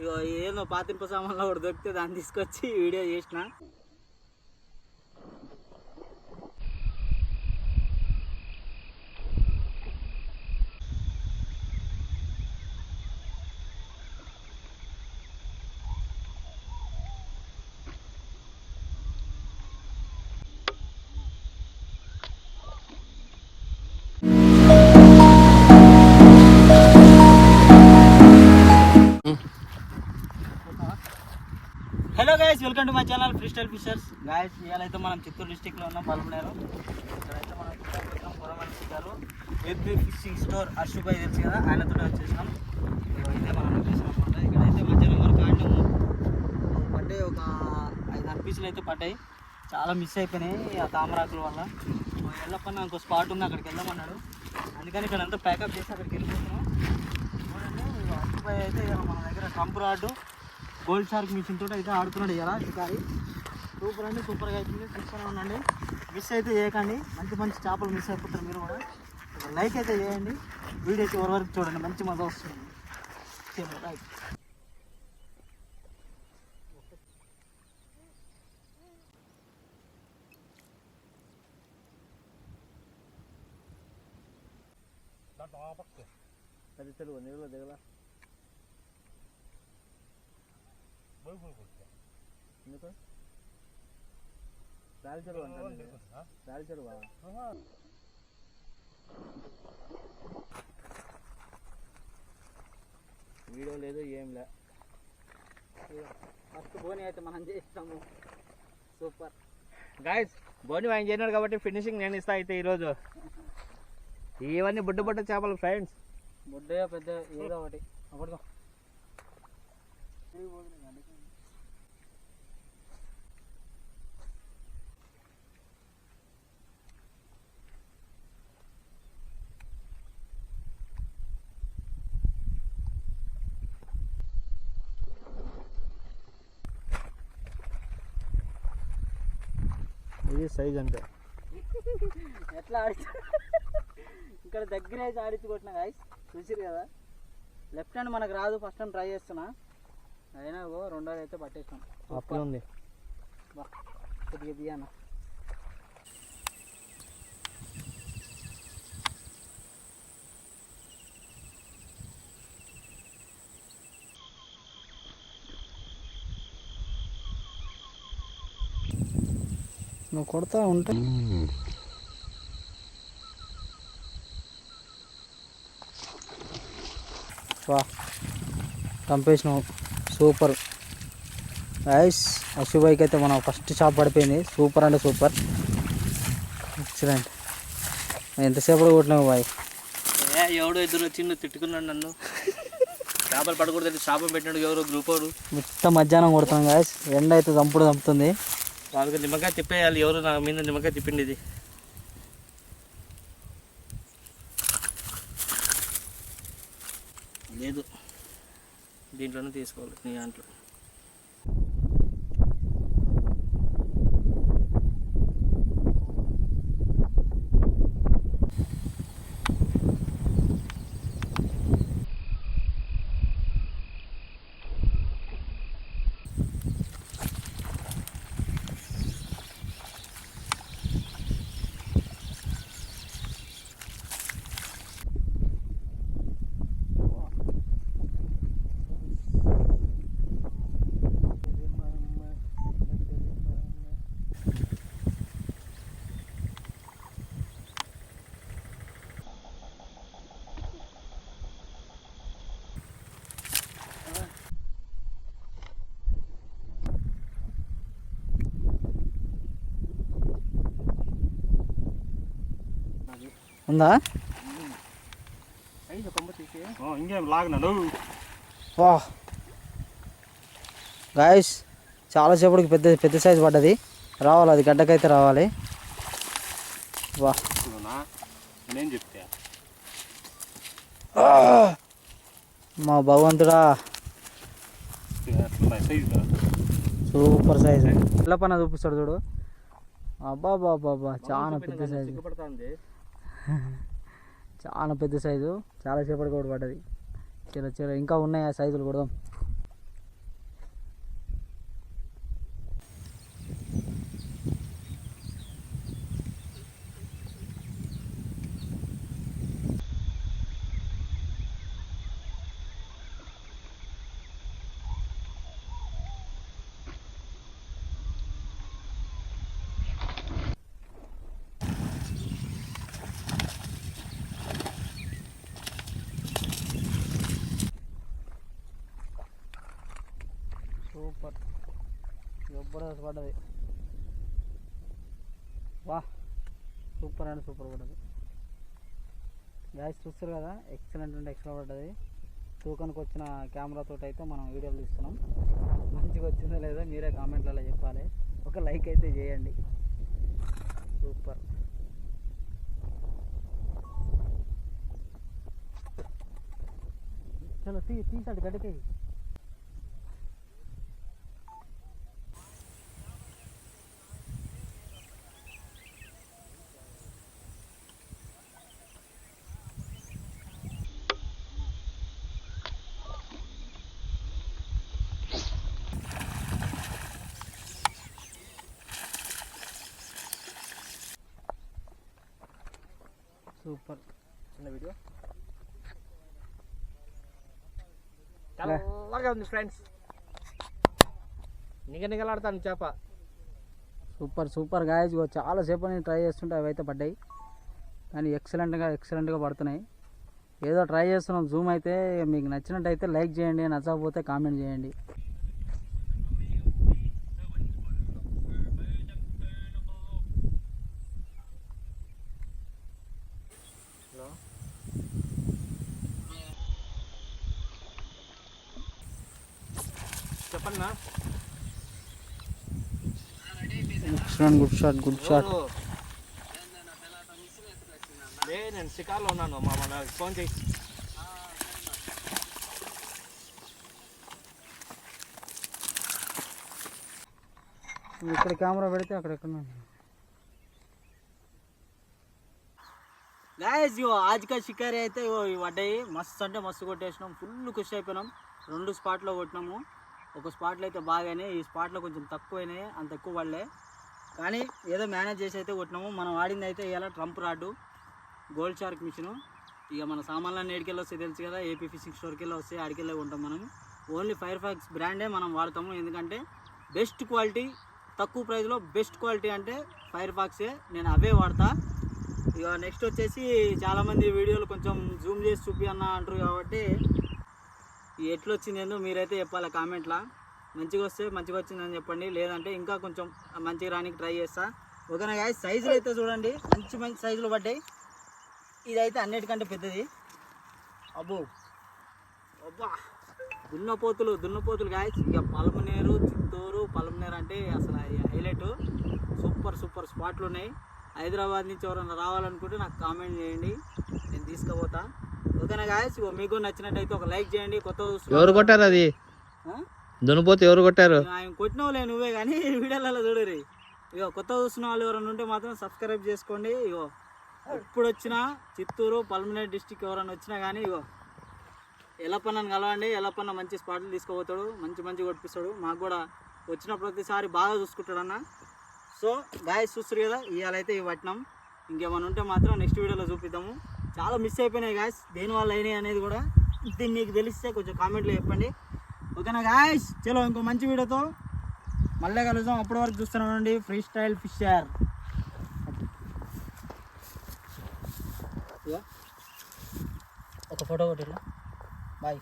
ఇగో ఏదో పాతింపు సామాన్లు ఒకటి దొరికితే దాన్ని తీసుకొచ్చి వీడియో చేసిన. Welcome to my channel free style fishers guys ఇవాళైతే అయితే మనం చిత్తూరు డిస్టిక్లో ఉన్నాం పల్మనేరు ఇక్కడైతే మనం చిత్తాపురం పురమనిషి గారు ఏపీ ఫిషింగ్ స్టోర్ అర్షుభాయ్ తెలుసు కదా ఆయనతో వచ్చేసినాం. ఇదిగో ఇదే మనం లొకేషన్ అనమాట ఇక్కడైతే మధ్యాహ్నం వరకు ఆడినాము పడ్డాయి ఒక ఐదు ఆరు పీసులు అయితే పడ్డాయి. చాలా మిస్ అయిపోయినాయి ఆ తామరాకుల వల్ల. వెళ్ళప్పన్న ఇంకో స్పాట్ ఉంది అక్కడికి వెళ్దామన్నాడు. అందుకని ఇక్కడ అంతా ప్యాకప్ చేసి అక్కడికి వెళ్ళిపోతున్నాం. చూడండి అర్షుభాయ్ అయితే మన దగ్గర Trump rod. Gold shark mission తోటి అయితే ఆడుతున్నాడు ఇలా షికారి. సూపర్ అండి సూపర్గా అవుతుంది చూస్తూనే ఉండండి. మిస్ అయితే చేయకండి. మంచి మంచి చేపలు మిస్ అయిపోతారు మీరు కూడా. ఒక లైక్ అయితే చేయండి. వీడియో అయితే ఎవరి వరకు చూడండి. మంచి మజా వస్తుంది. రైట్ అది తెలుగు నీళ్ళలో దిగల. ఎందుకు రాయల చెరువు అంటారు రాయల చెరువా వీడియో లేదు ఏం లే ఫస్ట్ బోని అయితే మనం చేస్తాము సూపర్ గాయస్ బోని ఆయన చేయనాడు కాబట్టి ఫినిషింగ్ నేను ఇస్తా అయితే ఈరోజు ఇవన్నీ బుడ్డ బుడ్డ చేపలు ఫ్రెండ్స్ బుడ్డయో పెద్ద ఏదో ఒకటి అప్పటిదో ఇది సైజ్ అంటే. ఎట్లా ఆడి ఇక్కడ దగ్గర అయితే ఆడించి కొట్టిన గాయస్ చూసిరు కదా? లెఫ్ట్ హ్యాండ్ మనకు రాదు ఫస్ట్ టైం ట్రై చేస్తున్నా. అయినా ఓ రెండోది అయితే పట్టేస్తాం అప్పుడు ఉంది. బా కొద్దిగా బియ్యాన నువ్వు కొడతా ఉంటే. వా చంపేసినావు. సూపర్. ఐస్ అశుభాయికి అయితే మనం ఫస్ట్ షాప్ పడిపోయింది. సూపర్ అంటే సూపర్ ఎక్సలెంట్ ఎంతసేపు కొట్టినావు బాయ్? ఏ ఎవడో ఇద్దరు వచ్చిండు తిట్టుకున్నాడు నన్ను. చేపలు పడకూడదు చేపలు పెట్టినాడు ఎవరో గ్రూప్ వాడు మొత్తం మధ్యాహ్నం కొడతాం గాయస్ ఎండ అయితే చంపుడు చంపుతుంది వాళ్ళకి నిమ్మకాయ తిప్పేయాలి. ఎవరు నా మీద నిమ్మకాయ తిప్పిండి ఇది లేదు. దీంట్లోనే తీసుకోవాలి నీ దాంట్లో. ఉందా? వా. గాయస్ చాలాసేపటికి పెద్ద పెద్ద సైజు పడ్డది. రావాలి అది గడ్డకైతే రావాలి. వా. నేను చెప్తే? మా భగవంతుడా. సూపర్ సైజు ఎల్ల పైన చూపిస్తాడు చూడు. అబ్బా బాబా చాలా పెద్ద సైజు చాలా పెద్ద సైజు చాలా సేపటికి కూడా పడ్డది. చిర చిర ఇంకా ఉన్నాయి ఆ సైజులు కూడా సూపర్. జబర్దస్త్ పడ్డది వా సూపర్ అంటే సూపర్ పడ్డది. గ్యాస్ చూస్తారు కదా ఎక్సలెంట్ అంటే ఎక్సలెంట్ పడ్డది. తూకానికి వచ్చిన కెమెరాతో అయితే మనం వీడియోలు తీస్తున్నాం. మంచిగా వచ్చిందో లేదో మీరే కామెంట్లలో చెప్పాలి. ఒక లైక్ అయితే చేయండి. సూపర్. చలో తీ తీసాడు గడ్డకి సూపర్. చిన్న వీడియో. చల్లగా ఉంది ఫ్రెండ్స్. నిగ నిగలాడతాను చేప. Super super guys. ఇగో చాలా సేపు నేను ట్రై చేస్తుంటే అవి అయితే పడ్డాయి. కానీ ఎక్సలెంట్గా ఎక్సలెంట్గా పడుతున్నాయి. ఏదో ట్రై చేస్తున్నాం. జూమ్ అయితే మీకు నచ్చినట్టయితే లైక్ చేయండి నచ్చకపోతే కామెంట్ చేయండి చెప్పండి నా excellent good shot good shot నేను షికార్లో ఉన్నాను. మా మన ఫోన్ చేయి. ఇక్కడ కెమెరా పెడితే అక్కడ ఎక్కడ గాయస్ ఇగో ఆజ్కా షికారి అయితే ఇగో ఇవి పడ్డాయి. మస్తు అంటే మస్తు కొట్టేసినాం. ఫుల్ ఖుషి అయిపోయినాం. రెండు స్పాట్లో కొట్టినాము. ఒక స్పాట్లో అయితే బాగానే ఈ స్పాట్లో కొంచెం తక్కువైనాయి. అంత ఎక్కువ పడలే. కానీ ఏదో మేనేజ్ చేసి అయితే కొట్టినాము. మనం వాడింది అయితే ఇలా Trump rod gold shark machine ఇక మన సామాన్లన్నీ ఏడికెళ్ళి వస్తే తెలుసు కదా. ఏపీ ఫిషింగ్ స్టోర్కి వెళ్ళి వస్తే ఆడికెళ్ళి ఉంటాం మనం. ఓన్లీ ఫైర్ ఫాక్స్ బ్రాండే మనం వాడతాము. ఎందుకంటే బెస్ట్ క్వాలిటీ తక్కువ ప్రైస్లో బెస్ట్ క్వాలిటీ అంటే ఫైర్ ఫాక్సే నేను అవే వాడతా. ఇక నెక్స్ట్ వచ్చేసి చాలామంది వీడియోలు కొంచెం జూమ్ చేసి చూపి అన్న అంటారు కాబట్టి ఎట్లా వచ్చిందేందో మీరైతే చెప్పాలి కామెంట్లో. మంచిగా వస్తే మంచిగా వచ్చిందని చెప్పండి. లేదంటే ఇంకా కొంచెం మంచిగా రానికి ట్రై చేస్తా. ఓకేనా గాయ సైజులు అయితే చూడండి. మంచి మంచి సైజులు పడ్డాయి. ఇదైతే అన్నిటికంటే పెద్దది. అబ్బో. అబ్బా. దున్నపోతులు దున్నపోతులు గాయ ఇక పలమనేరు చిత్తూరు. పలమనేరు అంటే అసలు హైలైట్ సూపర్ సూపర్ స్పాట్లు ఉన్నాయి. హైదరాబాద్ నుంచి ఎవరైనా రావాలనుకుంటే నాకు కామెంట్ చేయండి. నేను తీసుకుపోతా. ఓకేనా గాయస్ ఇగో మీకు నచ్చినట్టయితే ఒక లైక్ చేయండి కొత్త ఎవరు కొట్టారు అది? దున్నపోతే ఎవరు కొట్టారు? ఆయన కొట్టినవులే నువ్వే కానీ వీడియోలలో చూడరు ఇగో కొత్త చూస్తున్న వాళ్ళు ఎవరైనా ఉంటే మాత్రం సబ్స్క్రైబ్ చేసుకోండి. ఇగో ఇప్పుడు వచ్చిన చిత్తూరు పల్మనేర్ డిస్టిక్ ఎవరైనా వచ్చినా కానీ ఇగో ఎల్లప్పన్నని కలవండి. ఎల్లప్పన్న మంచి స్పాట్లు తీసుకుపోతాడు. మంచి మంచి కొట్టిస్తాడు మాకు కూడా వచ్చిన ప్రతిసారి బాగా చూసుకుంటాడు అన్న. సో గాయస్ చూస్తారు కదా? ఇవాళ అయితే ఇవి పట్టినాం ఇంకేమైనా ఉంటే మాత్రం నెక్స్ట్ వీడియోలో చూపిద్దాము. చాలా మిస్ అయిపోయినాయి గాయస్ దేని వల్ల అయినాయి అనేది కూడా దీన్ని మీకు తెలిస్తే కొంచెం కామెంట్లో చెప్పండి. ఓకేనా గాయస్ చలో ఇంకో మంచి వీడియోతో మళ్ళీ కలుద్దాం. అప్పటి వరకు చూస్తున్నామండి ఫ్రీ స్టైల్ ఫిషర్ ఒక ఫోటో కొట్టిలా బాయ్